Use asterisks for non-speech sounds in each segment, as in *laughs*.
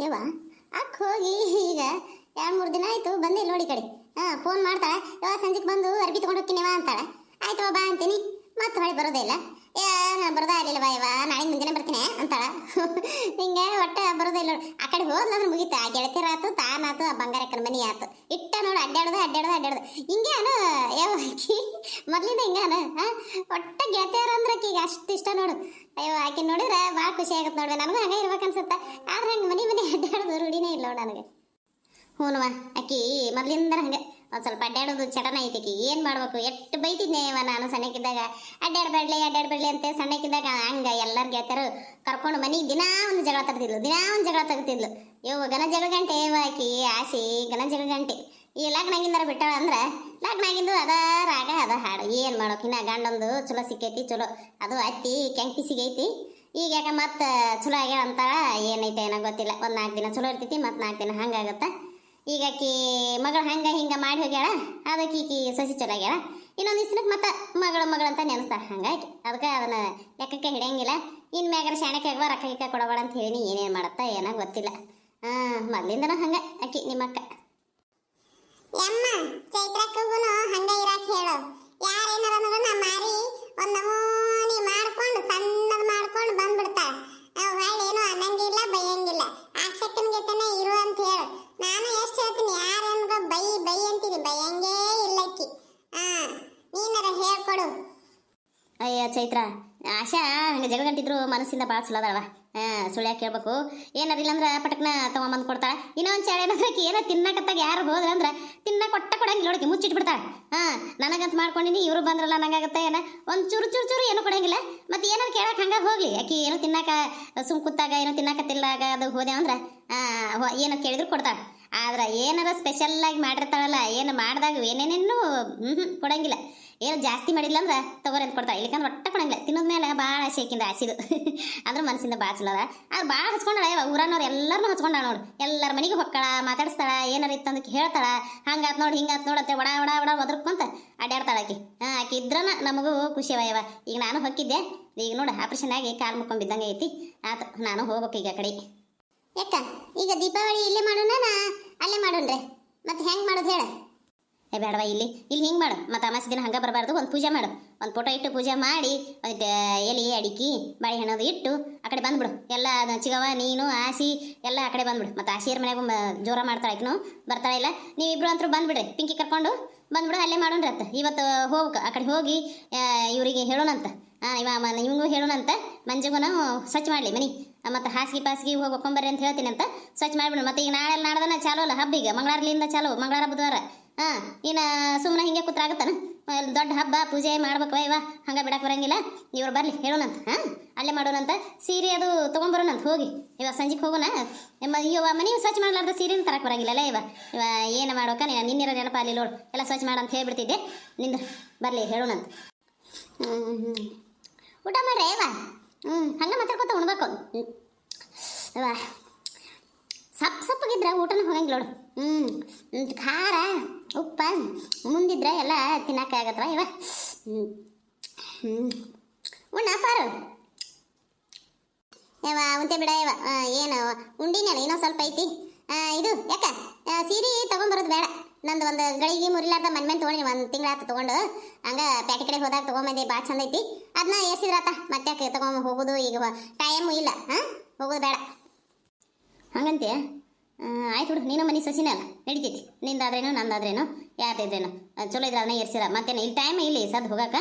ಯವ್ವ? ಅಕ್ಕ ಹೋಗಿ ಈಗ ಎರಡು ಮೂರು ದಿನ ಆಯಿತು ಬಂದಿಲ್ಲ ನೋಡಿ ಕಡೆ. ಹಾಂ ಫೋನ್ ಮಾಡ್ತಾಳೆ. ಯವ್ವ, ಸಂಜೆಗೆ ಬಂದು ಅರ್ಬಿ ತೊಗೊಂಡು ಹೋಗ್ತೀನಿವ ಅಂತಾಳೆ. ಆಯ್ತು ಬಾ ಅಂತೀನಿ. ಮತ್ತೆ ಹೊಳೆ ಬರೋದೇ ಇಲ್ಲ. ಏ, ನಾನು ಬರೋದೇ ಆಗಲಿಲ್ಲ ಬಾಯವ ನಾಳೆ ಮುಂಜಾನೆ ಬರ್ತೀನಿ ಅಂತಾಳ. ಹಿಂಗೆ ಒಟ್ಟು ಬರೋದೇ ಇಲ್ಲ. ಆ ಕಡೆ ಹೋದ್ಲಂದ್ರೆ ಮುಗೀತು. ಆ ಗೆಳತಿಯರಾತು ತಾನಾತು ಆ ಬಂಗಾರಕ್ಕನ ಮನಿ ಆತು. ಇಟ್ಟ ನೋಡು ಅಡ್ಡಾಡೋದು ಅಡ್ಡಾಡೋದು ಅಡ್ಡಾಡೋದು ಹಿಂಗೆ ಅನು ಯಾವ ಮೊದ್ಲಿಂದ ಹಿಂಗೆ ಅನು ಹಾಂ ಒಟ್ಟ ಗೆಳತಿಯರು ಅಂದ್ರೆ ಆಕಿಗೆ ಅಷ್ಟು ಇಷ್ಟ ನೋಡು. ಅಯ್ಯೋ, ಆಕಿ ನೋಡಿದ್ರೆ ಭಾಳ ಖುಷಿ ಆಗುತ್ತೆ ನೋಡಿ. ನನಗೂ ಹಂಗೆ ಇರ್ಬೇಕು ಅನ್ಸುತ್ತೆ ಆದ್ರೆ ಹಂಗೆ ಮನೆ ಮನೆ ಅಡ್ಡಾಡೋದು ರೂಢಿನೇ ಇಲ್ಲ ನೋಡು ನನಗೆ. ಹ್ಞೂನವ್ವ ಆಕಿ ಮೊದಲಿಂದ ಹಂಗೆ. ಒಂದು ಸ್ವಲ್ಪ ಅಡ್ಡಾಡೋದು ಚಟನ ಐತಿ ಆಕಿ ಏನು ಮಾಡ್ಬೇಕು? ಎಷ್ಟು ಬೈತಿದ್ನೇ ಇವ ನಾನು ಸಣ್ಣಕ್ಕಿದ್ದಾಗ. ಅಡ್ಡಾಡ್ಬೇಡ್ಲಿ ಅಡ್ಡಾಡ್ಬೇಡ್ಲಿ ಅಂತ ಸಣ್ಣಕ್ಕಿದ್ದಾಗ ಹಂಗೆ ಎಲ್ಲರ ಗೆಳತಿಯರು ಕರ್ಕೊಂಡು ಮನೆಗೆ ದಿನಾ ಒಂದು ಜಗಳ ತರ್ತಿದ್ಲು ದಿನಾ ಒಂದು ಜಗಳ ತರ್ತಿದ್ಲು ಇವು ಗನ ಜಗಳ ಗಂಟೆ ಆಕಿ. ಆಸಿ ಗನ ಜಗಳ ಗಂಟೆ ಈ ಲಗ್ನಾಗಿಂದಾರ ಬಿಟ್ಟಾಳ ಅಂದ್ರೆ ಲಗ್ನಾಗಿಂದು ಅದ, ರಾಗ ಅದ, ಹಾಡು. ಏನು ಮಾಡೋಕೆ ಇನ್ನ ಗಂಡೊಂದು ಚಲೋ ಸಿಕ್ಕೈತಿ, ಚಲೋ. ಅದು ಅತ್ತಿ ಕೆಂಕಿ ಸಿಗೈತಿ ಈಗ ಯಾಕೆ ಮತ್ತೆ ಚಲೋ ಆಗ್ಯಾವ ಅಂತಾರ ಏನೈತೆ ಏನೋ ಗೊತ್ತಿಲ್ಲ. ಒಂದು ನಾಲ್ಕು ದಿನ ಚಲೋ ಇರ್ತೈತಿ, ಮತ್ತು ನಾಲ್ಕು ದಿನ ಹಂಗಾಗತ್ತ ಈಗ ಆಕಿ ಮಗಳು ಹಂಗ ಹಿಂಗ ಮಾಡಿ ಹೋಗ್ಯಾಳ, ಅದಕ್ಕೆ ಈಕಿ ಸಸಿ ಚಲೋ ಆಗ್ಯಾಳ. ಇನ್ನೊಂದು ದಿನಕ್ಕೆ ಮತ್ತೆ ಮಗಳ ಮಗಳು ಅಂತ ನೆನೆಸ್ತಾರ ಹಂಗಾಗಿ ಅದಕ್ಕೆ ಅದನ್ನ ಲೆಕ್ಕಕ್ಕೆ ಹಿಡಿಯಂಗಿಲ್ಲ. ಇನ್ನು ಮ್ಯಾಗಾರ ಶಾಣಕ್ಕೆ ಆಗುವ ರೊಕ್ಕ ಗಿಕ್ಕ ಕೊಡಬೇಡ ಅಂತ ಹೇಳಿ ಏನೇನು ಮಾಡತ್ತ ಏನೋ ಗೊತ್ತಿಲ್ಲ. ಹಾಂ ಮೊದಲಿಂದನೂ ಹಂಗೆ ನಿಮ್ಮ ಅಕ್ಕ. ಯಮ್ಮ ಚೈತ್ರಕ್ಕೂ ಹಂಗ ಇರಕ್ಕೆ ಹೇಳು. ಯಾರೇನಾರ ಅಂದ್ರೆ ನಾ ಮಾರಿ ಒಂದ್ ನಮೂನಿ ಮಾಡ್ಕೊಂಡು ಸಣ್ಣದ್ ಮಾಡ್ಕೊಂಡು ಬಂದ್ಬಿಡ್ತಾಳ ಅವ್ ಹೊಳ್ಳಿ ಏನು ಅನ್ನಂಗಿಲ್ಲ ಬೈಯಂಗಿಲ್ಲ ಆಸಕ್ತಿನ ಜೊತೆನೆ ಇರು ಅಂತ ಹೇಳು ನಾನು ಎಷ್ಟು ಹೇಳ್ತೀನಿ ಯಾರೇನ್ಗೋ ಬೈ ಬೈ ಅಂತೀನಿ ಬೈಯಂಗೇ ಇಲ್ಲಕ್ಕಿ ಹಾ ನೀನಾರ ಹೇಳ್ಕೊಡು ಅಯ್ಯ ಚೈತ್ರ ಆಶಾ ಹಂಗೆ ಜಗಳಗಂಟಿದ್ರು ಮನಸ್ಸಿಂದ ಭಾಳ ಚಲೋ ಅದಾಳವ ಹಾಂ ಸುಳ್ಯಾಕ ಕೇಳ್ಬೇಕು. ಏನಾರ ಅಂದ್ರೆ ಪಟಕ್ನ ತಗೊಂಬಂದು ಕೊಡ್ತಾಳೆ. ಇನ್ನೊಂದು ಚಾಳೆ ಏನಾಕಿ ಏನೋ ತಿನ್ನಕತ್ತಾಗ ಯಾರು ಹೋದ್ರೆ ಅಂದ್ರೆ ತಿನ್ನ ಕೊಟ್ಟ ಕೊಡಂಗಿಲ್ಲ ನೋಡಕ್ಕೆ ಮುಚ್ಚಿಟ್ಬಿಡ್ತಾಳೆ. ಹಾಂ, ನನಗಂತ ಮಾಡ್ಕೊಂಡಿನಿ, ಇವರು ಬಂದ್ರಲ್ಲ ನಂಗಾಗತ್ತೆ ಏನ. ಒಂದು ಚೂರು ಚೂರು ಚೂರು ಏನೂ ಕೊಡಂಗಿಲ್ಲ. ಮತ್ತೆ ಏನಾರು ಕೇಳಕ್ಕೆ ಹಂಗಾಗಿ ಹೋಗ್ಲಿ. ಆಕಿ ಏನು ತಿನ್ನಕ ಸುಮ್ ಕೂತಾಗ, ಏನೋ ತಿನ್ನಕತ್ತಿಲ್ಲಾಗ ಅದು ಹೋದೆ ಅಂದ್ರೆ ಏನು ಕೇಳಿದ್ರು ಕೊಡ್ತಾಳೆ. ಆದ್ರೆ ಏನಾರ ಸ್ಪೆಷಲ್ ಆಗಿ ಮಾಡಿರ್ತಾಳಲ್ಲ, ಏನು ಮಾಡಿದಾಗ ಏನೇನೇನು ಹ್ಞೂ ಕೊಡಂಗಿಲ್ಲ. ಏನು ಜಾಸ್ತಿ ಮಾಡಿಲ್ಲ ಅಂದ್ರೆ ತಗೋರಿ ಅಂತ ಕೊಡ್ತಾ ಇಲ್ಲಿಕಂದ್ರೆ ಒಟ್ಟ ಕೊಡಂಗಿಲ್ಲ. ತಿನ್ನೋದ್ ಮೇಲೆ ಭಾಳ ಶೇಕಿಂದ ಆಸಿದು ಅಂದ್ರೆ *laughs* ಮನಸ್ಸಿಂದ ಭಾಳ ಚಲೋ ಅದ. ಅದು ಭಾಳ ಹಚ್ಕೊಂಡಾಳ ಯಾವ? ಎಲ್ಲರನ್ನೂ ಹಚ್ಕೊಂಡಾಳ ನೋಡು. ಎಲ್ಲರ ಮನೆಗೆ ಹೊಕ್ಕಳ, ಮಾತಾಡಿಸ್ತಾಳ, ಏನಾರ ಇತ್ತು ಅಂದಕ್ಕೆ ಹೇಳ್ತಾಳ. ಹಂಗಾತ್ ನೋಡಿ, ಹಿಂಗಾತ್ ನೋಡು ಅಂತ ಒಡ ಒಡ ಒಡ ಒದರ್ಕೊಂತ ಅಡ್ಯಾಡ್ತಾಳ ಆಕಿ. ಹಾಂ, ಆಕಿ ಇದ್ರನ ನಮಗೂ ಖುಷಿ ಅವ ಈಗ ನಾನು ಹೊಕ್ಕಿದ್ದೆ. ಈಗ ನೋಡು ಆಪ್ರೇಷನ್ ಆಗಿ ಕಾಲು ಮುಕ್ಕೊಂಡು ಬಿದ್ದಂಗೆ ಐತಿ. ಆತು, ನಾನು ಹೋಗ್ಬೇಕು ಈಗ ಕಡೆ. ಯಾಕ? ಈಗ ದೀಪಾವಳಿ ಇಲ್ಲೇ ಮಾಡೋಣ ಅಲ್ಲೇ ಮಾಡೋಣ್ರೆ. ಮತ್ತೆ ಹೆಂಗೆ ಮಾಡೋದು ಹೇಳ? ಏ, ಬೇಡವಾ ಇಲ್ಲಿ? ಇಲ್ಲಿ ಹಿಂಗೆ ಮಾಡು. ಮತ್ತು ಅಮಾಸಿ ದಿನ ಹಂಗೆ ಬರಬಾರ್ದು. ಒಂದು ಪೂಜೆ ಮಾಡು. ಒಂದು ಫೋಟೋ ಇಟ್ಟು ಪೂಜೆ ಮಾಡಿ ಒಂದು ಎಲೆ, ಅಡಿಕೆ ಬಾಳೆಹಣ್ಣದು ಇಟ್ಟು ಆ ಕಡೆ ಬಂದ್ಬಿಡು. ಎಲ್ಲ ಚಿಗವ, ನೀನು, ಆಸಿ, ಎಲ್ಲ ಆ ಕಡೆ ಬಂದ್ಬಿಡು. ಮತ್ತು ಆಸಿಯರ್ ಮನ್ಯಾಗ ಮ- ಜೋರ ಮಾಡ್ತಾಳೆ ಆಕಿನು ಬರ್ತಾಳೆ ಇಲ್ಲ. ನೀವಿಬ್ರು ಅಂತೂ ಬಂದ್ಬಿಡ್ರಿ. ಪಿಂಕಿ ಕರ್ಕೊಂಡು ಬಂದ್ಬಿಡು, ಅಲ್ಲೇ ಮಾಡೋಣ್ರಿ ಅಂತ ಇವತ್ತು ಹೋಗ್ಬೇಕು ಆ ಕಡೆ ಹೋಗಿ ಇವರಿಗೆ ಹೇಳೋಣಂತ. ಹಾಂ ಇವ ನಿಮಗೂ ಹೇಳೋಣಂತ. ನಾವು ಸ್ವಚ್ಛ ಮಾಡಲಿ ಮನಿ. ಮತ್ತು ಹಾಸಿಗೆ ಪಾಸಿಗೆ ಹೋಗಿ ಒಕ್ಕೊಂಬರ್ರಿ ಅಂತ ಹೇಳ್ತೀನಿ ಅಂತ ಸ್ವಚ್ಛ ಮಾಡಿಬಿಡು. ಮತ್ತು ಈಗ ನಾಳೆ ನಾಡ್ದನ ಚಾಲೋ ಅಲ್ಲ ಹಬ್ಬ ಈಗ. ಮಂಗಳಾರ್ಲಿಂದ ಚಾಲೋ ಮಂಗಳಾರ, ಬುಧವಾರ. ಹಾಂ, ಇನ್ನು ಸುಮ್ಮನೆ ಹಿಂಗೆ ಕೂತ್ರಾಗತ್ತಾನ? ದೊಡ್ಡ ಹಬ್ಬ, ಪೂಜೆ ಮಾಡ್ಬೇಕು ಇವ. ಹಂಗೆ ಬಿಡಕ್ಕೆ ಬರಂಗಿಲ್ಲ. ಇವ್ರು ಬರಲಿ, ಹೇಳೋಣಂತ, ಹಾಂ? ಅಲ್ಲೇ ಮಾಡೋಣಂತ. ಸೀರೆ ಅದು ತೊಗೊಂಬರೋಣಂತ ಹೋಗಿ. ಇವಾಗ ಸಂಜೆಗೆ ಹೋಗೋಣ. ಇವ ಮನೆ ಸ್ವಚ್ಛ ಮಾಡ್ಲಾರ್ದ ಸೀರೆನ ತರಕ್ಕೆ ಬರಂಗಿಲ್ಲಲ್ಲ ಇವ? ಇವ ಏನು ಮಾಡೋಕ ನೀನು ನಿನ್ನಿರೋ ನೆನಪ ಅಲ್ಲಿ ನೋಡು. ಎಲ್ಲ ಸ್ವಚ್ಛ ಮಾಡಂತ ಹೇಳ್ಬಿಡ್ತಿದ್ದೆ. ನಿಂದ ಬರಲಿ, ಹೇಳೋಣಂತ. ಊಟ ಮಾಡ್ರಿ, ಇವ? ಹ್ಞೂ ಹಂಗೆ ಮಾತಾಡ್ಕೊತ ಉಣ್ಬೇಕು. ಇವ. ಸಪ್ ಸಪ್ಪಗಿದ್ರೆ ಊಟನ ಹೋಗಂಗಿಲ್ಲ ನೋಡು. ಹ್ಞೂ ಖಾರ, ಉಪ್ಪ, ಮುಂದಿದ್ರೆ ಎಲ್ಲ ತಿನ್ನಕ್ಕಾಗತ್ತವ ಇವ? ಹ್ಞೂ ಉಣ್ಣ ಪಾರು. ಯವ ಉಂತೆ ಬಿಡ ಯವ ಏನು, ಉಂಡಿನಲ್ಲ ಏನೋ ಸ್ವಲ್ಪ ಐತಿ. ಇದು, ಯಾಕ? ಸೀರೆ ತೊಗೊಂಬರೋದು ಬೇಡ. ನಂದು ಒಂದು ಗಳಿಗೆ ಮುರಿಲಾರ್ದ ಮನೆ ಮೇಲೆ ತೊಗೊಂಡು ಒಂದು ತಿಂಗಳಾತ ತೊಗೊಂಡು. ಹಂಗ ಪ್ಯಾಟಿ ಕಡೆ ಹೋದಾಗ ತೊಗೊಂಬಂದೆ ಭಾಳ ಚಂದ ಐತಿ. ಅದನ್ನ ಎಸಿದ್ರಾತ ಮತ್ತೆ ತೊಗೊಂಬ ಹೋಗೋದು? ಈಗ ಟೈಮು ಇಲ್ಲ, ಹಾಂ? ಹೋಗೋದು ಬೇಡ. ಹಂಗಂತೆ ಆಯ್ತು ಬಿಡು ನೀನು ಮನೆ ಸಸಿನಲ್ಲ ನಡಿತೈತಿ. ನಿಂದಾದ್ರೇನು ನಂದಾದ್ರೇನು ಯಾರ್ದಿದ್ರೇನು. ಆ, ಚಲೋ ಇದ್ರೆ ಅದನ್ನ ಏರ್ಸಿರ. ಮತ್ತೇನು ಇಲ್ಲಿ ಟೈಮ್ ಇಲ್ಲಿ ಸದ್ ಹೋಗಾಕ.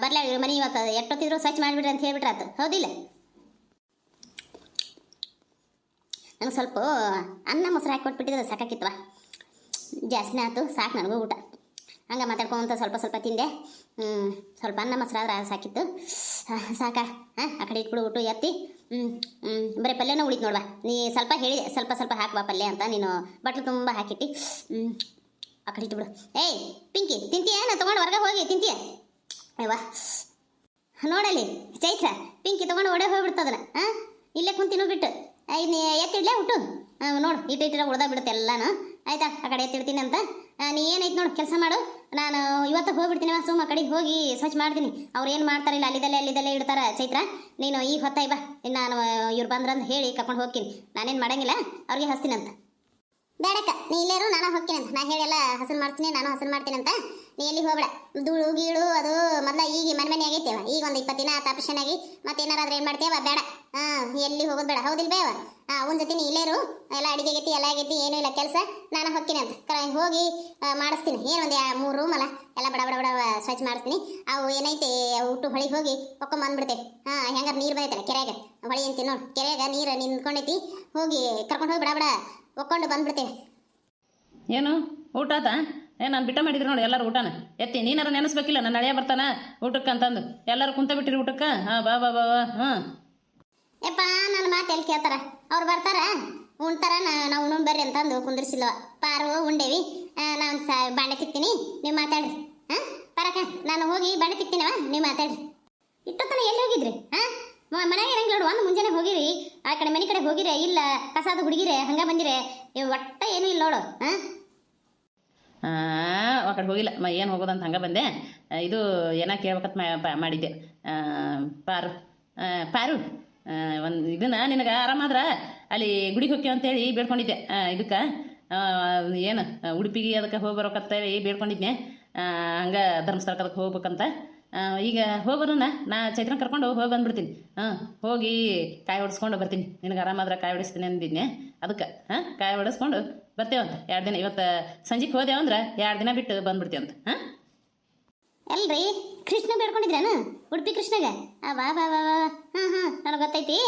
ಬರ್ಲಾ ಇವ್ರ ಮನೆ ಇವತ್ತು ಎಷ್ಟೊತ್ತಿದ್ರು ಸ್ವಚ್ಛ ಮಾಡಿಬಿಡ್ರಿ ಅಂತ ಹೇಳ್ಬಿಟ್ರಾತು ಹೌದಿಲ್ಲ? ನನಗೆ ಸ್ವಲ್ಪ ಅನ್ನ ಮೊಸರು ಹಾಕಿ ಕೊಟ್ಬಿಟ್ಟಿದ್ರೆ ಸಾಕಾಕಿತ್ವ? ಜಾಸ್ತಿನೇ ಆಯ್ತು ಸಾಕು ನನಗೂ ಊಟ. ಹಂಗೆ ಮಾತಾಡ್ಕೊಂತ ಸ್ವಲ್ಪ ಸ್ವಲ್ಪ ತಿಂದೆ. ಸ್ವಲ್ಪ ಅನ್ನ ಮೊಸರು ಆದ್ರೆ ಸಾಕಿತ್ತು. ಸಾಕಾ ಸಾಕ. ಹಾಂ ಆ ಕಡೆ ಇಟ್ಬಿಡು ಊಟ ಎತ್ತಿ. ಹ್ಞೂ ಹ್ಞೂ ಬರೀ ಪಲ್ಯನ ಉಳಿತು ನೋಡ್ವಾ. ನೀ ಸ್ವಲ್ಪ ಹೇಳಿ, ಸ್ವಲ್ಪ ಸ್ವಲ್ಪ ಹಾಕುವ ಪಲ್ಯ ಅಂತ ನೀನು ಬಟ್ಲು ತುಂಬ ಹಾಕಿಟ್ಟಿ. ಹ್ಞೂ ಆ ಕಡೆ ಇಟ್ಬಿಡು ಏಯ್, ಪಿಂಕಿ, ತಿಂತೀಯ ನಾ ತೊಗೊಂಡು ಹೊರಗೆ ಹೋಗಿ, ತಿಂತೀಯ? ಅಯ್ಯವಾ ನೋಡಲಿ ಚೈತ್ರ, ಪಿಂಕಿ ತೊಗೊಂಡು ಒಡೆ ಹೋಗ್ಬಿಡ್ತದನ ಹಾಂ ಇಲ್ಲೇ ಕುಂತಿನೂ ಬಿಟ್ಟು. ಎತ್ತಿ ಎತ್ತಿಡ್ಲೇ ಹುಟ್ಟು ನೋಡು, ಇಟ್ಟು ಇಟ್ಟಿರ ಉಳ್ದಾಗ ಬಿಡುತ್ತೆ ಎಲ್ಲಾನು. ಆಯ್ತಾ, ಆ ಕಡೆ ಎತ್ತಿಡ್ತೀನಿ ಅಂತ. ನೀ ಏನೈತೆ ನೋಡು, ಕೆಲಸ ಮಾಡು. ನಾನು ಇವತ್ತು ಹೋಗ್ಬಿಡ್ತೀನಿ ಸುಮ್ಮ ಕಡೆಗೆ ಹೋಗಿ ಸ್ವಚ್ಛ ಮಾಡ್ತೀನಿ. ಅವ್ರು ಏನು ಮಾಡ್ತಾರೆ ಇಲ್ಲ, ಅಲ್ಲಿದಲ್ಲೇ ಅಲ್ಲಿದಲ್ಲೇ ಇಡ್ತಾರ ಚೈತ್ರ. ನೀನು ಈಗ ಹೊತ್ತಾಯ್ ಬಾ. ನಾನು, ಇವ್ರು ಬಂದ್ರಂತ ಹೇಳಿ ಕರ್ಕೊಂಡು ಹೋಗ್ತೀನಿ. ನಾನೇನು ಮಾಡಂಗಿಲ್ಲ, ಅವ್ರಿಗೆ ಹಸ್ತೀನಂತ ಬೇಡಕ್ಕ ನೀ ಇಲ್ಲೇರು ನಾನು ಹೋಗ್ತೀನಿ ಅಂತ. ನಾ ಹೇಳೆಲ್ಲ ಹಸನ್ ಮಾಡ್ತೀನಿ ನಾನು ಹಸನ್ ಮಾಡ್ತೀನಿ ಅಂತ. ನೀ ಎಲ್ಲಿ ಹೋಗ್ಬೇಡ. ಧೂಳು ಗೀಳು ಅದು ಮೊದ್ಲ ಈಗ ಮನೆ ಮನೆ ಆಗೈತೇವ ಈಗ ಒಂದು ಇಪ್ಪತ್ತು ದಿನ ಆಪರೇಷನ್ ಆಗಿ ಮತ್ತೆ ಏನಾರಾದ್ರೆ ಏನು ಮಾಡ್ತೇವ ಬೇಡ. ಹಾ ಎಲ್ಲಿ ಹೋಗೋದು ಬೇಡ. ಹೌದಿಲ್ಲ ಬೇವ ಹಾ ಅವನ ಜೊತೆ ನೀ ಇಲ್ಲೇರು ಎಲ್ಲ ಅಡಿಗೆ ಆಗೈತಿ ಎಲ್ಲ ಆಗೈತಿ ಏನೂ ಇಲ್ಲ ಕೆಲಸ. ನಾನು ಹೋಗ್ತೀನಿ ಅಂತ. ಕರ ಹೋಗಿ ಆ, ಮಾಡಿಸ್ತೀನಿ. ಏನು ಒಂದು ಮೂರು ರೂಮ್ ಅಲ್ಲ? ಎಲ್ಲ ಬಡ ಬಡ ಬಡ ಸ್ವಚ್ಛ ಮಾಡಿಸ್ತೀನಿ. ಅವು ಏನೈತೆ ಹುಟ್ಟು ಹೊಳಿಗೆ ಹೋಗಿ ಹೊಕ್ಕೊಂಡ್ ಬಂದ್ಬಿಡ್ತೇವೆ ಹಾ ಹೆಂಗಾರ ನೀರು ಬಂದೈತಲ್ಲ ಕೆರೆಯಾಗ? ಹೊಳಿ ಅಂತೀನಿ ನೋಡಿ. ಕೆರೆಯಾಗ ನೀರು ನಿಂತ್ಕೊಂಡೈತಿ. ಹೋಗಿ ಕರ್ಕೊಂಡು ಹೋಗಿ ಬಡ ಬಡ. ಒಕ್ಕೊಂಡು ಬಂದ್ಬಿಡ್ತೀನಿ. ಏನು? ಊಟ ಆತ? ಏ ನಾನು ಬಿಟ್ಟ ಮಾಡಿದ್ರು ನೋಡಿ ಎಲ್ಲರೂ ಊಟನ. ಎತ್ತಿ ನೀನಾರ ನೆನೆಸ್ಬೇಕಿಲ್ಲ ನನ್ನ ಹಳೆಯ ಬರ್ತಾನ ಊಟಕ್ಕೆ ಅಂತಂದು. ಎಲ್ಲರೂ ಕುಂತ ಬಿಟ್ಟಿರಿ ಊಟಕ್ಕೆ? ಹಾಂ ಬಾ ಬಾ ಬಾ ಹಾಂ. ಯಪ್ಪ ನನ್ನ ಮಾತು ಎಲ್ಲಿ ಕೇಳ್ತಾರ? ಅವ್ರು ಬರ್ತಾರ? ಉಣ್ತಾರ ನಾವು ಉಣ್ಣ್ ಬರ್ರಿ ಅಂತಂದು ಕುಂದ್ರಿಸಿಲ್ವ. ಪಾರು ಉಂಡೇವಿ. ನಾನು ಸ ಬಾಂಡೆ ತಿಕ್ತೀನಿ. ನೀವು ಮಾತಾಡ್ರಿ. ಹಾಂ? ಪರಕ ನಾನು ಹೋಗಿ ಬಾಂಡೆ ತಿಕ್ತೀನವ? ನೀವು ಮಾತಾಡ್ರಿ. ಇಟ್ಟೊತ್ತನ ಎಲ್ಲಿ ಹೋಗಿದ್ರಿ? ಹಾಂ? ಮನೆಗೆ ಇರಂಗಿಲ್ಲ ನೋಡು ಒಂದು ಮುಂಜಾನೆ ಹೋಗಿರಿ. ಆ ಕಡೆ ಮನೆ ಕಡೆ ಹೋಗಿರೆ, ಇಲ್ಲ ಕಸಾದ ಹುಡುಗಿರೆ, ಹಂಗ ಬಂದಿರೆ ಒಟ್ಟ ಏನೂ ಇಲ್ಲ ನೋಡು ಹಾಂ ಆ ಕಡೆ ಹೋಗಿಲ್ಲ. ಮ, ಏನು ಹೋಗೋದಂತ ಹಂಗೆ ಬಂದೆ. ಇದು ಏನ ಕೇಳ್ಬೇಕಂತ ಮಾಡಿದ್ದೆ. ಪಾರು. ಪಾರು. ಒಂದು ಇದನ್ನ ನಿನಗೆ ಆರಾಮಾದ್ರ ಅಲ್ಲಿ ಗುಡಿಗೆ ಹೋಗ್ಯ ಅಂತೇಳಿ ಬೇಡ್ಕೊಂಡಿದ್ದೆ. ಇದಕ್ಕೆ. ಏನು ಉಡುಪಿಗೆ ಅದಕ್ಕೆ ಹೋಗಿ ಹೇಳಿ ಬೇಡ್ಕೊಂಡಿದ್ನೆ. ಹಂಗೆ ಧರ್ಮಸ್ಥಳಕ್ಕೆ ಅದಕ್ಕೆ ಹೋಗ್ಬೇಕಂತ. ಈಗ ಹೋಗೋದನ್ನ ನಾ ಚೈತ್ರ ಕರ್ಕೊಂಡು ಹೋಗಿ ಬಂದ್ಬಿಡ್ತೀನಿ. ಹಾಂ, ಹೋಗಿ ಕಾಯಿ ಹೊಡಿಸ್ಕೊಂಡು ಬರ್ತೀನಿ. ನಿನಗೆ ಆರಾಮಾದ್ರೆ ಕಾಯಿ ಹೊಡಿಸ್ತೀನಿ ಅಂದಿದ್ನೆ ಅದಕ್ಕೆ, ಹಾಂ, ಕಾಯಿ ಹೊಡಿಸ್ಕೊಂಡು ಬರ್ತೇವಂತ. ಎರಡು ದಿನ, ಇವತ್ತು ಸಂಜೆಗೆ ಹೋದೆವು ಅಂದ್ರೆ ಎರಡು ದಿನ ಬಿಟ್ಟು ಬಂದ್ಬಿಡ್ತೀವಂತ. ಹಾಂ? ಅಲ್ರಿ ಕೃಷ್ಣ ಬೇಡ್ಕೊಂಡಿದ್ರೇನು? ಉಡುಪಿ ಕೃಷ್ಣಗೆ? ಆ ಬಾ ಬಾ ಬಾ ಹಾಂ ಹಾಂ, ನನಗೆ ಗೊತ್ತೈತಿ.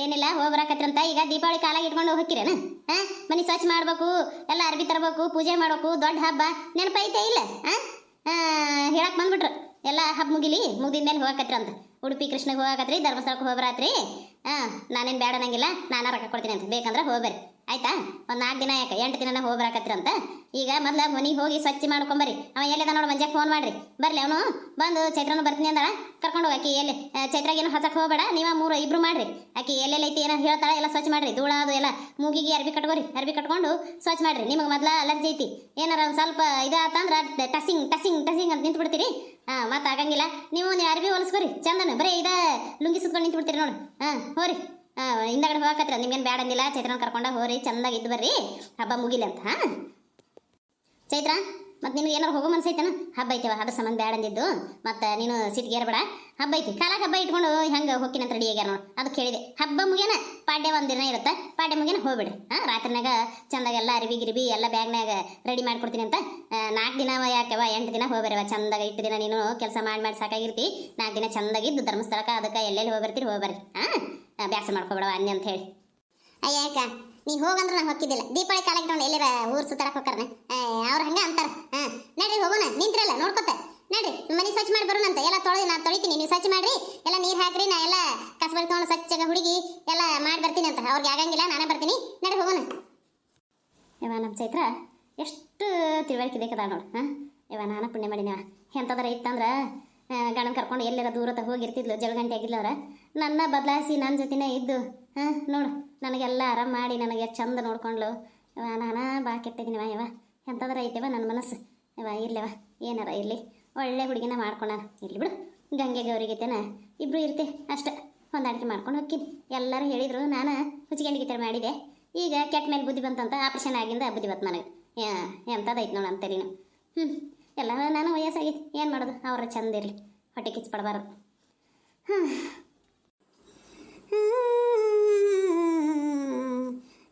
ಏನಿಲ್ಲ ಹೋಗ್ಬರಾಕತ್ರಂತ ಈಗ ದೀಪಾವಳಿ ಕಾಲಾಗ ಇಟ್ಕೊಂಡು ಹೋಗಿರೇನು ಹಾಂ, ಮನೆ ಸ್ವಚ್ಛ ಮಾಡ್ಬೇಕು, ಎಲ್ಲ ಅರ್ಬಿ ತರಬೇಕು, ಪೂಜೆ ಮಾಡಬೇಕು, ದೊಡ್ಡ ಹಬ್ಬ, ನೆನಪೈತೆ ಇಲ್ಲ? ಹಾಂ, ಹೇಳಕ್ ಬಂದ್ಬಿಟ್ರು. ಎಲ್ಲ ಹಬ್ಬ ಮುಗಿಲಿ? ಮುಗಿದ ಮೇಲೆ ಹೋಗಕತ್ರಂತ ಉಡುಪಿ ಕೃಷ್ಣಗೆ ಹೋಗಕತ್ರಿ, ಧರ್ಮಸ್ಥಳಕ್ಕೆ ಹೋಗ್ರಾತ್ರಿ ಹಾಂ, ನಾನೇನು ಬೇಡ ಅನ್ನಂಗಿಲ್ಲ, ನಾನು ರೊಕ್ಕ ಕೊಡ್ತೀನಿ ಅಂತ. ಬೇಕಂದ್ರೆ ಹೋಗ್ಬರ್ರಿ. ಆಯ್ತಾ? ಒಂದು ನಾಲ್ಕು ದಿನ ಯಾಕೆ? ಎಂಟು ದಿನ ಅಂತ? ಈಗ ಮೊದ್ಲ ಮನೆಗೆ ಹೋಗಿ ಸ್ವಚ್ಛ ಮಾಡ್ಕೊಂಬರಿ ಅವ ಎಲ್ಲಿದ ನೋಡು, ಮಂಜಾಕ್ ಫೋನ್ ಮಾಡ್ರಿ. ಬರ್ಲಿ ಅವನು. ಬಂದು ಚೈತ್ರನು ಬರ್ತೀನಿ ಅಂದಳ. ಕರ್ಕೊಂಡು ಹೋಗಿ ಆಕಿ ಎಲ್ಲಿ ಚೈತ್ರಾಗೇನು ಹೊಸಕ್ಕೆ ಹೋಗಬೇಡ. ನೀವ ಮೂರು ಇಬ್ರು ಮಾಡ್ರಿ. ಆಕಿ ಎಲ್ಲೆಲ್ಲಿ ಐತಿ, ಏನೋ ಹೇಳ್ತಾಳೆ, ಎಲ್ಲ ಸ್ವಚ್ಛ ಮಾಡ್ರಿ. ಧೂಳ ಅದು ಎಲ್ಲ ಮೂಗಿಗೆ ಅರ್ಬಿ ಕಟ್ಕೋರಿ. ಅರ್ಬಿ ಕಟ್ಕೊಂಡು ಸ್ವಚ್ಛ ಮಾಡ್ರಿ. ನಿಮಗೆ ಮೊದ್ಲ ಅಲರ್ಜಿ ಐತಿ. ಏನಾರ ಒಂದು ಸ್ವಲ್ಪ ಇದಾತಂದ್ರ ಟಸಿಂಗ್ ಟಸಿಂಗ್ ಟಸಿಂಗ್ ಅಂತ ನಿಂತು ಬಿಡ್ತೀರಿ ಹಾಂ ಮತ್ತೆ ಆಗಂಗಿಲ್ಲ. ನೀವು ಅರ್ಬಿ ಹೊಲಿಸ್ಕೊರಿ. ಚಂದನ. ಬರೀ ಇದ ಲುಂಗಿ ಸುತ್ಕೊಂಡು ನಿಂತು ಬಿಡ್ತೀರಿ ನೋಡಿ. ಹಾಂ ಹೋರಿ. ಹಿಂದಗಡೆ ಹೋಗಕತ್ರ ನಿಮ್ಗೇನು ಬೇಡ ಅಂದಿಲ್ಲ? ಚೈತ್ರನ ಕರ್ಕೊಂಡು ಹೋರಿ ಚಂದಾಗಿ ಇದ್ದು ಬರ್ರಿ. ಹಬ್ಬ ಮುಗಿಲಿ ಅಂತ, ಹಾಂ? ಚೈತ್ರ, ಮತ್ತೆ ನಿನಗೆ ಏನಾರು ಹೋಗೋ ಮನ್ಸೈತೇನ? ಹಬ್ಬ ಐತೆವ, ಹಬ್ಬ ಸಂಬಂಧ ಬೇಡ ಅಂದಿದ್ದು. ಮತ್ತೆ ನೀನು ಸಿಟಿಗೆ ಬೇಡ. ಹಬ್ಬ ಐತಿ, ಕಾಲಾಗ ಹಬ್ಬ ಇಟ್ಕೊಂಡು ಹೆಂಗೆ ಹೋಗ್ತೀನಿ ಅಂತ ರೆಡಿ ಆಗ್ಯಾರ ನೋಡಿ. ಅದಕ್ಕೆ ಹೇಳಿದೆ, ಹಬ್ಬ ಮುಗಿಯನ, ಪಾಡ್ಯ ಒಂದು ದಿನ ಇರುತ್ತೆ, ಪಾಡ್ಯ ಮುಗಿಯನ ಹೋಗ್ಬಿಡಿ ಹಾಂ, ರಾತ್ರಿನಾಗ ಚಂದಾಗೆಲ್ಲ ಅರಿವಿ ಗಿರಿಬಿ ಎಲ್ಲ ಬ್ಯಾಗ್ನಾಗ ರೆಡಿ ಮಾಡ್ಕೊಡ್ತೀನಿ ಅಂತ ನಾಲ್ಕು ದಿನ ಯಾಕೆವ, ಎಂಟು ದಿನ ಹೋಗ್ಬರವ, ಚಂದಾಗ ಇಟ್ಟು ದಿನ ನೀನು ಕೆಲಸ ಮಾಡಿ ಮಾಡಿ ಸಾಕಾಗಿರ್ತಿ. ನಾಲ್ಕು ದಿನ ಚಂದಾಗಿದ್ದು ಧರ್ಮಸ್ಥಳಕ್ಕೆ, ಅದಕ್ಕೆ ಎಲ್ಲೆಲ್ಲಿ ಹೋಗ್ಬರ್ತೀರಿ, ಹೋಗ್ಬರ್ರಿ, ಹಾಂ? ಬ್ಯಾಸ ಮಾಡ್ಕೊಬೇಡವ ಅನ್ಯ ಅಂತ ಹೇಳಿ. ಅಯ್ಯ ಅಕ್ಕ ನೀ ಹೋಗಂದ್ರೆ ನಾನು ಹೊಕ್ಕಿದ್ದಿಲ್ಲ. ದೀಪಾವಳಿ ಕಾಲಕ್ಕೆ ಇಟ್ಕೊಂಡು ಎಲ್ಲಿರ ಊರು ಸುತ್ತಾಡಕ್ ಹೋಗ್ತಾರ ಅವ್ರು ಹಂಗೆ ಅಂತಾರೆ. ಹಾಂ, ನಡ್ರಿ ಹೋಗೋಣ, ನಿಂತ್ರಲ್ಲ, ನೋಡ್ಕೊತ. ನಡ್ರಿ ಮನೆ ಸ್ವಚ್ಛ ಮಾಡಿ ಬರೋಣಂತ. ಎಲ್ಲ ತೊಳೆದು, ನಾನು ತೊಳಿತೀನಿ. ನೀವು ಸ್ವಚ್ಛ ಮಾಡಿರಿ. ಎಲ್ಲ ನೀರು ಹಾಕ್ರಿ, ನಾ ಎಲ್ಲ ಕಸಬರಿ ತೊಗೊಂಡು ಸ್ವಚ್ಛಗ ಹುಡುಗಿ ಎಲ್ಲ ಮಾಡಿ ಬರ್ತೀನಿ ಅಂತ. ಅವ್ರಿಗೆ ಆಗಂಗಿಲ್ಲ, ನಾನೇ ಬರ್ತೀನಿ. ನಡ್ರಿ ಹೋಗೋಣ. ಇವ ನಮ್ಮ ಚೈತ್ರ ಎಷ್ಟು ತಿಳುವಳಿಕೆ ಬೇಕದ ನೋಡು, ಹಾಂ? ಇವ ನಾನು ಪುಣ್ಯ ಮಾಡಿನ ಎಂಥದ್ರ ಇತ್ತಂದ್ರೆ ಗಂಡನ ಕರ್ಕೊಂಡು ಎಲ್ಲರ ದೂರ ಇರ್ತಿದ್ಲು ಹೋಗಿರ್ತಿದ್ಲು ಜಳಗಂಟೆ ಆಗಿಲ್ಲವ್ರ ನನ್ನ ಬದಲಾಯಿಸಿ ನನ್ನ ಜೊತೆನೇ ಇದ್ದು, ಹಾಂ, ನೋಡು, ನನಗೆಲ್ಲ ಆರಾಮ ಮಾಡಿ, ನನಗೆ ಚಂದ ನೋಡ್ಕೊಂಡ್ಲು. ಇವ ನಾನು ಬಾ ಕೆಟ್ಟಿದ್ದೀನಿವ ಇವ ಎಂಥದ್ರ ಐತೆವ ನನ್ನ ಮನಸ್ಸು. ಇವ ಇರ್ಲಿವ ಏನಾರ ಇರಲಿ. ಒಳ್ಳೆ ಹುಡುಗಿನ ಮಾಡ್ಕೊಳ ಇರ್ಲಿ ಬಿಡು ಗಂಗೆ ಗೌರಿಗೈತೆನ ಇಬ್ಬರು ಇರ್ತೆ, ಅಷ್ಟೆ. ಹೊಂದಾಣಿಕೆ ಮಾಡ್ಕೊಂಡು ಹೋಗ್ತೀನಿ. ಎಲ್ಲರೂ ಹೇಳಿದರು, ನಾನು ಹುಚ್ಚಿಗೆಂಡಿಗೆ ಮಾಡಿದೆ. ಈಗ ಕೆಟ್ಟ ಮೇಲೆ ಬುದ್ಧಿ ಬಂತಂತ ಆಪ್ರೇಷನ್ ಆಗಿಂದ ಬುದ್ಧಿ ಬಂತು ನನಗೆ ಎಂಥದೈತೆ ನೋಡು ಅಂತ ನೀನು ಹ್ಞೂ ಎಲ್ಲ, ನಾನು ವಯಸ್ಸಾಗಿತ್ತು ಏನು ಮಾಡೋದು? ಅವ್ರ ಚಂದ ಇರಲಿ. ಹೊಟ್ಟೆ ಕಿಚ್ಚು ಪಡಬಾರ್ದು.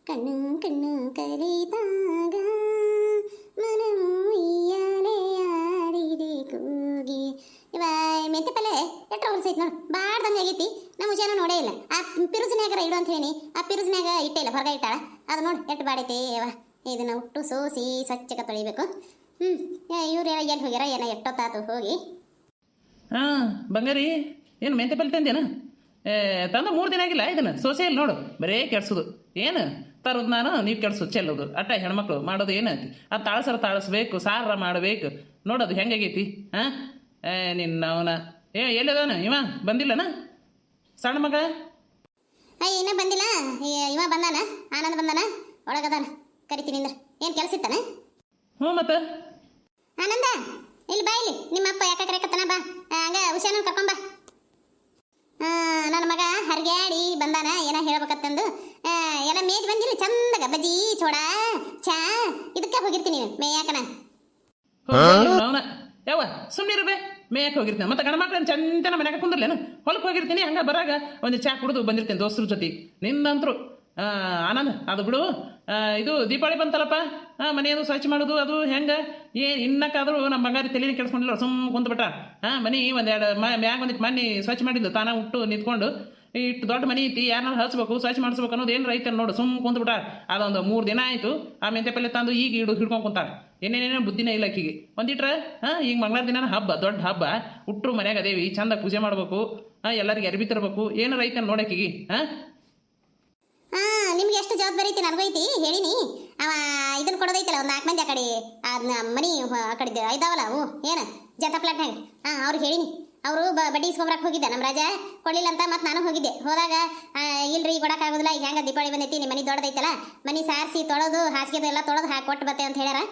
ಕಣ್ಣು ಕಣ್ಣು ಕಲಿತಾಗ ಮನವು ಉಯ್ಯಾಲೆ ಆಡಿದೆ ಕೂಗಿ. ಇವ ಮೆಂತೆ ಪಲ್ಲೆ ಎಷ್ಟು ವರ್ಷ ಐತಿ ನೋಡು ಬಾಡ್ದಂಗೆ ಆಗೈತಿ. ನಮ್ಮ ಹುಷಾರು ನೋಡೇ ಇಲ್ಲ. ಆ ಪಿರುಜಿನ್ಯಾಗರ ಇಡು ಅಂತ ಹೇಳಿ. ಆ ಪಿರುಜಿನ್ಯಾಗ ಇಟ್ಟೇ ಇಲ್ಲ, ಹೊರಗೆ ಇಟ್ಟಾಳ. ಅದು ನೋಡಿ ಎಷ್ಟು ಬಾಡೈತೆ, ಇವ. ಇದನ್ನ ಉಟ್ಟು ಸೋಸಿ ಸ್ವಚ್ಛಗೆ ತೊಳಿಬೇಕು. ಹ್ಞೂ ಇವ್ರು ಎಲ್ಲಿ ಹೋಗ್ಯಾರ? ಏನೋ ಎಷ್ಟೊತ್ತಾತು ಹೋಗಿ. ಹಾಂ ಬಂಗಾರಿ ಏನು ಮೆಂತೆ ಪಲ್ಲೆ ತಂದೇನ? ಏ ತಂದು ಮೂರು ದಿನ ಆಗಿಲ್ಲ ಇದನ್ನು ಇಲ್ಲ ನೋಡು ಬರೇ ಕೆಡ್ಸೋದು. ಏನು? ತರೋದು ನಾನು ನೀವು ಕೆಡ್ಸು ಚೆಲ್ಲೋದು. ಅಟ್ಟ ಹೆಣ್ಮಕ್ಳು ಮಾಡೋದು ಏನೈತಿ ಆ ತಾಳಸರ ತಾಳಸ್ಬೇಕು ಸಾರ ಮಾಡಬೇಕು. ನೋಡೋದು ಹೆಂಗಾಗೈತಿ ಹಾಂ? ಏ ನಿನ್ನ ಅವನ. ಏ ಎಲ್ಲದಾನ ಇವ ಬಂದಿಲ್ಲನ? ಸಣ್ಣ ಮಗ? ಅಯ್ಯ ಇನ್ನೂ ಬಂದಿಲ್ಲ. ಇವ ಬಂದಾನ? ಆನಂದ್ ಬಂದಾನ? ಒಳಗದಾನ? ಕರಿತೀನಿ ಏನು ಕೆಲಸ ಇತ್ತಾನ? ಹ್ಞೂ ಮತ್ತೆ? ಆನಂದ ಇಲ್ಲಿ ಬಾ ಇಲ್ಲಿ. ನಿಮ್ಮಪ್ಪ ಯಾಕೆ ಕರೆಕತ್ತನ ಬಾ. ಹಂಗ ಹುಷಾನ ಕರ್ಕೊಂಬ ನನ್ನ ಮಗ ಹರ್ಗ್ಯಾಡಿ ಬಂದಾನ ಏನ ಹೇಳ್ಬೇಕತ್ತಂದು ಎಲ್ಲ ಮೇಜ್ ಬಂದಿಲ್ಲ ಚಂದಗ ಬಜ್ಜಿ ಚೋಡಾ ಚಾ. ಇದಕ್ಕೆ ಹೋಗಿರ್ತೀನಿ ಮೇಯಾಕನ ಯಾವ ಸುಮ್ಮನೆ ಬೇ. ಮೇಯಕ್ಕೆ ಹೋಗಿರ್ತೀನಿ? ಮತ್ತೆ ಗಂಡ ಮಕ್ಳನ್ನ ಚಂತನ ಮನ್ಯಾಗ ಕುಂದಿರ್ಲೇನು ಹೊಲಕ್ಕೆ ಹೋಗಿರ್ತೀನಿ ಹಂಗೆ ಬರಾಗ. ಒಂದು ಚಾ ಕುಡಿದು ಬಂದಿರ್ತೀನಿ ದೋಸ್ತರ ಜೊತೆ. ಆ, ಆನಂದ್, ಅದು ಬಿಡು. ಇದು ದೀಪಾವಳಿ ಬಂತಲ್ಲಪ್ಪ? ಹಾಂ ಮನೆಯದು ಸ್ವಚ್ಛ ಮಾಡೋದು ಅದು ಹೆಂಗೆ? ಏ, ಇನ್ನಕ್ಕಾದರೂ ನಮ್ಮ ಬಂಗಾರಿ ತಲೆನೇ ಕೆಡಿಸ್ಕೊಂಡಿಲ್ಲ, ಸುಮ್ ಕುಂತ್ಬಿಟ್ಟ. ಹಾಂ ಮನೆ ಒಂದೆರಡು ಮ್ಯಾಗ ಒಂದಿಟ್ಟು ಮನೆ ಸ್ವಚ್ಛ ಮಾಡಿದ್ದು ತಾನ ಹುಟ್ಟು ನಿಂತ್ಕೊಂಡು. ಇಟ್ಟು ದೊಡ್ಡ ಮನೆ ಐತಿ ಯಾರನ್ನ ಹಚ್ಬೇಕು ಸ್ವಚ್ಛ ಮಾಡಿಸ್ಬೇಕು ಅನ್ನೋದು ಏನು ರೈತ ನೋಡು, ಸುಮ್ ಕುಂತ್ಬಿಟ್ಟ. ಅದೊಂದು ಮೂರು ದಿನ ಆಯಿತು, ಆ ಮೆಂತೆ ಪಲ್ಲೆ ತಂದು ಈಗ ಹಿಡು ಹಿಡ್ಕೊಂಡು ಕುಂತಾಳ. ಏನೇನೇನೋ ಬುದ್ಧಿನೇ ಇಲ್ಲ ಆಕಿಗೆ. ಒಂದಿಟ್ರೆ ಹಾಂ ಈಗ ಮಂಗಳ ದಿನ ಹಬ್ಬ, ದೊಡ್ಡ ಹಬ್ಬ. ಹುಟ್ಟರು ಮನ್ಯಾಗ ಅದೇವಿ, ಚಂದ ಪೂಜೆ ಮಾಡ್ಬೇಕು. ಹಾಂ ಎಲ್ಲರಿಗೆ ಅರ್ಬಿ ತರಬೇಕು. ಏನು ರೈತನ ನೋಡಕ್ಕಿಗೆ ಹಾಂ ಜವಾಬ್ದಾರಿ ಐತಿ ನನಗೂ ಐತಿ ಹೇಳಿನಿ. ಅವ ಇದನ್ನ ಕೊಡೋದೈತಲ್ಲ, ಒಂದು ನಾಲ್ಕು ಮಂದಿ ಆ ಕಡೆ ಅದನ್ನ ಮನಿ ಆ ಕಡೆ ಇದಾವಲ್ಲ ಅವು, ಏನು? ಜತ ಪ್ಲಾಟ್ನಾಗ ಹಾ ಅವ್ರಿಗೆ ಹೇಳಿನಿ. ಅವರು ಬಡ್ಡಿ ಇಸ್ಕೊಂಬರಕ್ಕೆ ಹೋಗಿದ್ದೆ ನಮ್ಮ ರಾಜ. ಕೊಡಲಿಲ್ಲ ಅಂತ ಮತ್ತೆ ನಾನು ಹೋಗಿದ್ದೆ. ಹೋದಾಗ ಇಲ್ರಿ ಕೊಡೋಕ್ಕಾಗೋದಿಲ್ಲ ಈಗ ಹೆಂಗ ದೀಪಾವಳಿ ಬಂದೈತಿ ನಿಮ್ಮ ಮನೆ ದೊಡ್ಡದೈತಲ್ಲ, ಮನೆ ಸಾರಿಸಿ ತೊಳೆದು ಎಲ್ಲ ತೊಳೆದು ಹಾಕಿ ಕೊಟ್ಟು ಬತ್ತೆ ಅಂತ ಹೇಳ್ಯಾರ.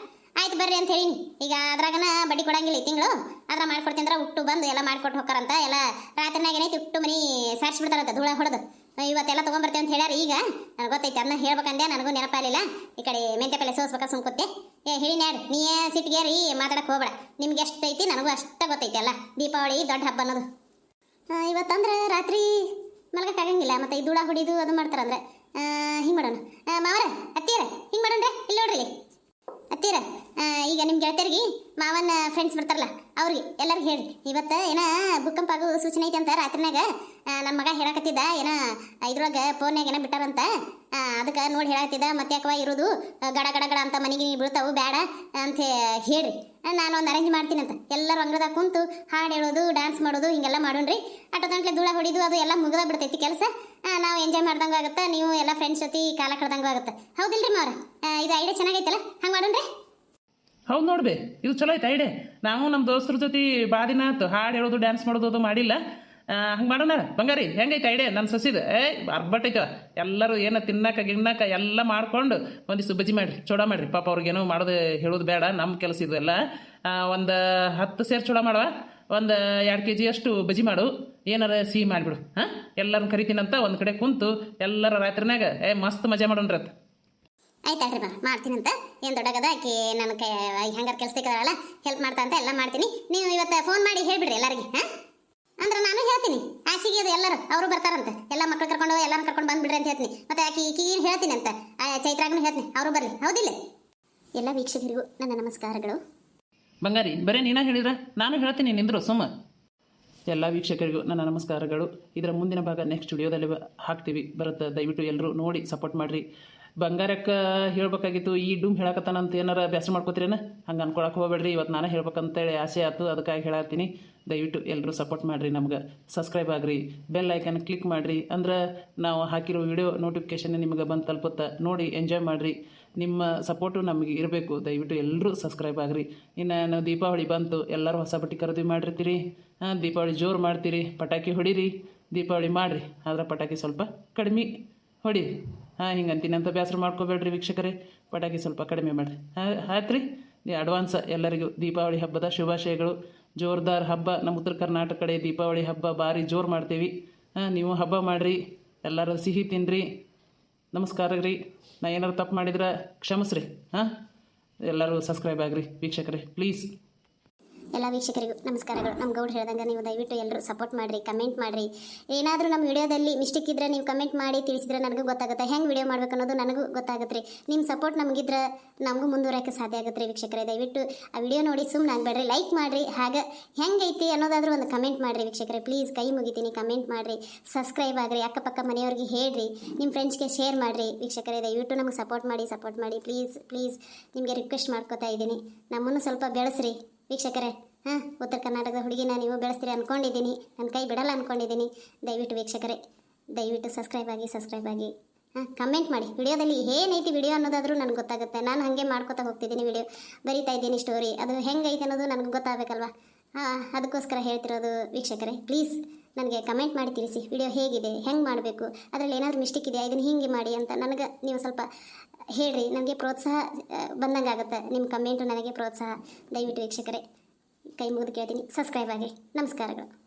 ಆಯ್ತು ಬರ್ರಿ ಅಂತ ಹೇಳಿನಿ. ಈಗ ಅದ್ರಾಗನ ಬಡ್ಡಿ ಕೊಡಂಗಿಲ್ಲ ತಿಂಗಳು. ಅದ್ರ ಮಾಡ್ಕೊಡ್ತೀನಿ ಅಂದ್ರೆ ಉಟ್ಟು ಬಂದು ಎಲ್ಲ ಮಾಡ್ಕೊಟ್ಟು ಹೋಗ್ತಾರಂತ ಎಲ್ಲ ರಾತ್ರಿನಾಗ ಏನೈತಿ ಉಟ್ಟು ಮನಿ ಸಾರಿಸಿ ಬಿಡ್ತಾರಂತ ಧೂಳ ಹೊಡೆದು. ಇವತ್ತೆಲ್ಲ ತೊಗೊಂಬರ್ತೇವೆ ಅಂತ ಹೇಳ್ಯಾರ ಈಗ. ನನಗೆ ಗೊತ್ತೈತೆ, ಅದನ್ನ ಹೇಳ್ಬೇಕಂದೆ, ನನಗೂ ನೆನಪಾಗಲಿಲ್ಲ. ಈ ಕಡೆ ಮೆಂತೆ ಪಲ್ಲೆ ಸೋಸ್ಬೇಕಾ ಸುಮ್ಕುತ್ತೆ. ಏ, ಹೇಳಿ ನೀ ಏನ್ ಸಿಟ್ಟಿಗೆ ರೀ ಮಾತಾಡಕ್ಕೆ ಹೋಗ್ಬೇಡ. ನಿಮ್ಗೆ ಐತಿ, ನನಗೂ ಅಷ್ಟ ಗೊತ್ತೈತಿ ಅಲ್ಲ ದೀಪಾವಳಿ, ದೊಡ್ಡ ಹಬ್ಬ ಅನ್ನೋದು. ಇವತ್ತಂದ್ರೆ ರಾತ್ರಿ ಮಲಗಕ್ಕಾಗಂಗಿಲ್ಲ ಮತ್ತೆ ಈ ದೂಡ ಹೊಡಿದು ಅದು ಮಾಡ್ತಾರಂದ್ರೆ. ಹಿಂಗೆ ಮಾಡೋಣ. ಮಾವರ ಅತ್ತೀರ ಹಿಂಗೆ ಮಾಡೋಣ್ರೆ, ಇಲ್ಲಿ ನೋಡ್ರಿ. ಅತ್ತೀರ ಈಗ ನಿಮ್ಮ ಗೆಳತಿಯರಿಗೆ ಮಾವನ ಫ್ರೆಂಡ್ಸ್ ಬರ್ತಾರಲ್ಲ, ಅವ್ರಿಗೆ ಎಲ್ಲರಿಗೂ ಹೇಳಿ. ಇವತ್ತು ಏನ ಭೂಕಂಪ ಆಗೋ ಸೂಚನೆ ಐತೆ ಅಂತ ರಾತ್ರಿನಾಗ ನಮ್ಮ ಮಗ ಹೇಳಕತ್ತಿದ್ದ ಏನ ಇದ್ರೊಳಗೆ ಫೋನ್ಯಾಗ ಏನ ಬಿಟ್ಟಾರಂತ? ಅದಕ್ಕೆ ನೋಡಿ ಹೇಳಕತ್ತಿದ್ದ ಮತ್ತೆ ಯಾಕವ ಇರೋದು? ಗಡ ಗಡ ಗಡ ಅಂತ ಮನೆಗೆ ಬೀಳ್ತಾವು ಬೇಡ ಅಂತ ಹೇಳ್ರಿ. ಆ, ನಾನು ಒಂದು ಅರೇಂಜ್ ಮಾಡ್ತೀನಿ ಅಂತ. ಎಲ್ಲರೂ ಅಂಗಡದಾಗ ಕುಂತು ಹಾಡು ಹೇಳೋದು ಡ್ಯಾನ್ಸ್ ಮಾಡೋದು ಹಿಂಗೆಲ್ಲ ಮಾಡೋಣ್ರಿ. ಅಟೋ ಗಂಟ್ಲೆ ಧೂಳ ಹೊಡಿದು ಅದು ಎಲ್ಲ ಮುಗ್ದ ಬಿಡ್ತೈತಿ ಕೆಲಸ. ನಾವು ಎಂಜಾಯ್ ಮಾಡ್ದಂಗೂ ಆಗುತ್ತೆ ನೀವು ಎಲ್ಲ ಫ್ರೆಂಡ್ಸ್ ಜೊತೆ ಕಾಲ ಕಳ್ದಂಗೂ ಆಗುತ್ತೆ. ಹೌದಿಲ್ರಿ ಮಾವ್ರ? ಇದು ಐಡಿಯಾ ಚೆನ್ನಾಗೈತಲ್ಲ ಹಂಗೆ ಮಾಡೋಣ್ರಿ. ಹೌದು ನೋಡ್ರಿ ಇದು ಚಲೋ ಐತೆ ಐಡೆ ನಾವು ನಮ್ಮ ದೋಸ್ತರ ಜೊತೆ ಬಾ ದಿನ ಆಯ್ತು ಹಾಡು ಹೇಳೋದು ಡ್ಯಾನ್ಸ್ ಮಾಡೋದು ಅದು ಮಾಡಿಲ್ಲ. ಹಂಗೆ ಮಾಡೋಣ. ಬಂಗಾರಿ, ಹೆಂಗೈತೆ ಐಡಿಯಾ ನನ್ನ ಸೊಸಿದು. ಏ ಅರ್ಬಟ್ಟೈತೆ ಎಲ್ಲರೂ ಏನು ತಿನ್ನಕ ಗಿನ್ನಕ ಎಲ್ಲ ಮಾಡ್ಕೊಂಡು ಒಂದಿಷ್ಟು ಬಜ್ಜಿ ಮಾಡಿರಿ, ಚೂಡ ಮಾಡಿರಿ. ಪಾಪ ಅವ್ರಿಗೇನೋ ಮಾಡೋದು ಹೇಳೋದು ಬೇಡ ನಮ್ಮ ಕೆಲಸ ಇದೆಲ್ಲ ಒಂದು ಹತ್ತು ಸೇರು ಚೂಡ ಮಾಡುವ. ಒಂದು ಎರಡು ಕೆ ಜಿಯಷ್ಟು ಬಜ್ಜಿ ಮಾಡು. ಏನಾರ ಸಿಹಿ ಮಾಡಿಬಿಡು. ಹಾಂ? ಎಲ್ಲರನ್ನ ಕರಿತೀನಂತ ಒಂದು ಕಡೆ ಕುಂತು ಎಲ್ಲರ ರಾತ್ರಿನಾಗ ಏ, ಮಸ್ತ್ ಮಜಾ ಮಾಡೋಣ್ರಿ ಅಂತ ಆಯ್ತಾಳ್ರಿ ಬಾ ಅಂತ ಏನು ದೊಡ್ಡಗದ, ಆಕಿ ನನ್ನ ಕೈ, ಹೆಂಗಾರ ಕೆಲಸ ಹೆಲ್ಪ್ ಮಾಡ್ತಾ ಅಂತ ಎಲ್ಲ ಮಾಡ್ತೀನಿ. ನೀವು ಇವತ್ತು ಫೋನ್ ಮಾಡಿ ಹೇಳಿಬಿಡ್ರಿ ಎಲ್ಲರಿಗೆ, ಹಾಂ? ಅಂದ್ರೆ ನಾನು ಹೇಳ್ತೀನಿ ಆಸಿಗೆ ಅದು ಎಲ್ಲರೂ, ಅವರು ಬರ್ತಾರಂತೆ. ಎಲ್ಲ ಮಕ್ಕಳು ಕರ್ಕೊಂಡು ಎಲ್ಲರೂ ಕರ್ಕೊಂಡು ಬಂದ್ಬಿಡ್ರಿ ಅಂತ ಹೇಳ್ತೀನಿ. ಮತ್ತೆ ಆಕಿ ಈಕಿನ ಹೇಳ್ತೀನಿ ಅಂತ ಚೈತ್ರಾಗ್ನೂ ಹೇಳ್ತೀನಿ, ಅವರು ಬರಲಿ, ಹೌದಿಲ್ಲ? ಎಲ್ಲ ವೀಕ್ಷಕರಿಗೂ ನನ್ನ ನಮಸ್ಕಾರಗಳು. ಬಂಗಾರಿ, ಬರೀ ನೀನ ಹೇಳಿದ್ರ? ನಾನು ಹೇಳ್ತೀನಿ ನಿಂದ್ರು, ಸುಮ್ಮ. ಎಲ್ಲ ವೀಕ್ಷಕರಿಗೂ ನನ್ನ ನಮಸ್ಕಾರಗಳು. ಇದರ ಮುಂದಿನ ಭಾಗ ನೆಕ್ಸ್ಟ್ ವಿಡಿಯೋದಲ್ಲಿ ಹಾಕ್ತೀವಿ. ಬರುತ್ತೆ, ದಯವಿಟ್ಟು ಎಲ್ಲರೂ ನೋಡಿ ಸಪೋರ್ಟ್ ಮಾಡಿರಿ. ಬಂಗಾರಕ್ಕೆ ಹೇಳ್ಬೇಕಾಗಿತ್ತು, ಈ ಡೂಮ್ ಹೇಳಕತ್ತಾನಂತ ಏನಾರ ಬೇಸರ ಮಾಡ್ಕೋತೀರೇನ? ಹಂಗೆ ಅನ್ಕೊಳಕ್ಕೆ ಹೋಗಬೇಡ್ರಿ ಇವತ್ತು ನಾನೇ ಹೇಳ್ಬೇಕಂತೇಳಿ ಆಸೆ ಆಯ್ತು ಅದಕ್ಕಾಗಿ ಹೇಳತ್ತೀನಿ. ದಯವಿಟ್ಟು ಎಲ್ಲರೂ ಸಪೋರ್ಟ್ ಮಾಡಿರಿ ನಮ್ಗೆ ಸಬ್ಸ್ಕ್ರೈಬ್ ಆಗ್ರಿ ಬೆಲ್ ಐಕನ್ ಕ್ಲಿಕ್ ಮಾಡಿರಿ, ಅಂದ್ರೆ ನಾವು ಹಾಕಿರೋ ವಿಡಿಯೋ ನೋಟಿಫಿಕೇಷನ್ ನಿಮಗೆ ಬಂದು ತಲುಪುತ್ತೆ. ನೋಡಿ ಎಂಜಾಯ್ ಮಾಡಿರಿ. ನಿಮ್ಮ ಸಪೋರ್ಟು ನಮಗೆ ಇರಬೇಕು, ದಯವಿಟ್ಟು ಎಲ್ಲರೂ ಸಬ್ಸ್ಕ್ರೈಬ್ ಆಗ್ರಿ. ಇನ್ನು ನಾವು ದೀಪಾವಳಿ ಬಂತು, ಎಲ್ಲರೂ ಹೊಸ ಬಟ್ಟೆ ಖರೀದಿ ಮಾಡಿರ್ತೀರಿ ದೀಪಾವಳಿ ಜೋರು ಮಾಡ್ತೀರಿ, ಪಟಾಕಿ ಹೊಡೀರಿ, ದೀಪಾವಳಿ ಮಾಡಿರಿ, ಆದರೆ ಪಟಾಕಿ ಸ್ವಲ್ಪ ಕಡಿಮೆ ಹೊಡೀರಿ. ಹಾಂ, ಹಿಂಗೆ ಅಂತೀನಂತ ಬೇಸರ ಮಾಡ್ಕೋಬೇಡ್ರಿ ವೀಕ್ಷಕರೇ. ಪಟಾಕಿ ಸ್ವಲ್ಪ ಕಡಿಮೆ ಮಾಡಿರಿ. ಹಾಂ ರೀ ಅಡ್ವಾನ್ಸ್ ಎಲ್ಲರಿಗೂ ದೀಪಾವಳಿ ಹಬ್ಬದ ಶುಭಾಶಯಗಳು. ಜೋರ್ದಾರ್ ಹಬ್ಬ, ನಮ್ಮ ಉತ್ತರ ಕರ್ನಾಟಕ ಕಡೆ ದೀಪಾವಳಿ ಹಬ್ಬ ಭಾರಿ ಜೋರು ಮಾಡ್ತೀವಿ. ಹಾಂ, ನೀವು ಹಬ್ಬ ಮಾಡಿರಿ ಎಲ್ಲರೂ ಸಿಹಿ ತಿನ್ನಿರಿ ನಮಸ್ಕಾರ ರೀ. ನಾ ಏನಾರು ತಪ್ಪು ಮಾಡಿದ್ರೆ ಕ್ಷಮಿಸ್ರಿ. ಹಾಂ, ಎಲ್ಲರೂ ಸಬ್ಸ್ಕ್ರೈಬ್ ಆಗ್ರಿ ವೀಕ್ಷಕರೇ. ಪ್ಲೀಸ್. ಎಲ್ಲ ವೀಕ್ಷಕರಿಗೂ ನಮಸ್ಕಾರಗಳು. ನಮ್ಮ ಗೌಡ್ ಹೇಳ್ದಂಗೆ ನೀವು ದಯವಿಟ್ಟು ಎಲ್ಲರೂ ಸಪೋರ್ಟ್ ಮಾಡಿರಿ ಕಮೆಂಟ್ ಮಾಡಿರಿ. ಏನಾದರೂ ನಮ್ಮ ವಿಡಿಯೋದಲ್ಲಿ ಮಿಸ್ಟೇಕ್ ಇದ್ದರೆ ನೀವು ಕಮೆಂಟ್ ಮಾಡಿ ತಿಳಿಸಿದ್ರೆ ನನಗೂ ಗೊತ್ತಾಗುತ್ತೆ. ಹೆಂಗೆ ವಿಡಿಯೋ ಮಾಡ್ಬೇಕು ಅನ್ನೋದು ನನಗೂ ಗೊತ್ತಾಗುತ್ತೆ ರೀ. ನಿಮ್ಮ ಸಪೋರ್ಟ್ ನಮಗಿದ್ರೆ ನಮಗೂ ಮುಂದುವರೆಯೋಕ್ಕೆ ಸಾಧ್ಯ ಆಗುತ್ತೆ ರೀ ವೀಕ್ಷಕರೇ. ದಯವಿಟ್ಟು ಆ ವಿಡಿಯೋ ನೋಡಿ ಸುಮ್ಮನೆ ಆಗಬೇಡ್ರಿ ಲೈಕ್ ಮಾಡಿರಿ. ಹಾಗೆ ಹೆಂಗೈತಿ ಅನ್ನೋದಾದರೂ ಒಂದು ಕಮೆಂಟ್ ಮಾಡಿರಿ ವೀಕ್ಷಕರೇ. ಪ್ಲೀಸ್ ಕೈ ಮುಗಿತೀನಿ ಕಮೆಂಟ್ ಮಾಡಿರಿ. ಸಬ್ಸ್ಕ್ರೈಬ್ ಆಗಿರಿ, ಅಕ್ಕಪಕ್ಕ ಮನೆಯವ್ರಿಗೆ ಹೇಳ್ರಿ. ನಿಮ್ಮ ಫ್ರೆಂಡ್ಸ್ಗೆ ಶೇರ್ ಮಾಡಿರಿ ವೀಕ್ಷಕರೇ. ದಯವಿಟ್ಟು ನಮಗೆ ಸಪೋರ್ಟ್ ಮಾಡಿ ಸಪೋರ್ಟ್ ಮಾಡಿ. ಪ್ಲೀಸ್ ಪ್ಲೀಸ್ ನಿಮಗೆ ರಿಕ್ವೆಸ್ಟ್ ಮಾಡ್ಕೋತಾ ಇದ್ದೀನಿ. ನಮ್ಮನ್ನು ಸ್ವಲ್ಪ ಬೆಳೆಸ್ರಿ. ವೀಕ್ಷಕರೇ, ಹಾಂ, ಉತ್ತರ ಕರ್ನಾಟಕದ ಹುಡುಗಿನ ನೀವು ಬೆಳೆಸ್ತೀರಿ ಅಂದ್ಕೊಂಡಿದ್ದೀನಿ ನನ್ನ ಕೈ ಬಿಡಲ್ಲ ಅಂದ್ಕೊಂಡಿದ್ದೀನಿ ದಯವಿಟ್ಟು ವೀಕ್ಷಕರೇ, ದಯವಿಟ್ಟು ಸಬ್ಸ್ಕ್ರೈಬ್ ಆಗಿ ಸಬ್ಸ್ಕ್ರೈಬ್ ಆಗಿ. ಹಾಂ ಕಮೆಂಟ್ ಮಾಡಿ. ವಿಡಿಯೋದಲ್ಲಿ ಏನೈತಿ ವಿಡಿಯೋ ಅನ್ನೋದಾದರೂ ನನಗೆ ಗೊತ್ತಾಗುತ್ತೆ. ನಾನು ಹಾಗೆ ಮಾಡ್ಕೊತಾ ಹೋಗ್ತಿದ್ದೀನಿ ವಿಡಿಯೋ ಬರಿತಾ ಇದ್ದೀನಿ ಸ್ಟೋರಿ ಅದು ಹೆಂಗೈತೆ ಅನ್ನೋದು ನನಗೆ ಗೊತ್ತಾಗಬೇಕಲ್ವಾ? ಹಾಂ, ಅದಕ್ಕೋಸ್ಕರ ಹೇಳ್ತಿರೋದು ವೀಕ್ಷಕರೇ ಪ್ಲೀಸ್ ನನಗೆ ಕಮೆಂಟ್ ಮಾಡಿ ತಿಳಿಸಿ. ವಿಡಿಯೋ ಹೇಗಿದೆ? ಹೆಂಗೆ ಮಾಡಬೇಕು? ಅದರಲ್ಲಿ ಏನಾದರೂ ಮಿಸ್ಟೇಕ್ ಇದೆಯಾ? ಇದನ್ನು ಹೀಗೆ ಮಾಡಿ ಅಂತ ನನಗೆ ನೀವು ಸ್ವಲ್ಪ ಹೇಳ್ರಿ. ನನಗೆ ಪ್ರೋತ್ಸಾಹ ಬಂದಂಗೆ ಆಗುತ್ತೆ. ನಿಮ್ಮ ಕಮೆಂಟು ನನಗೆ ಪ್ರೋತ್ಸಾಹ. ದಯವಿಟ್ಟು ವೀಕ್ಷಕರೇ, ಕೈ ಮುಗಿದು ಕೇಳ್ತೀನಿ. ಸಬ್ಸ್ಕ್ರೈಬ್ ಆಗಿ. ನಮಸ್ಕಾರಗಳು.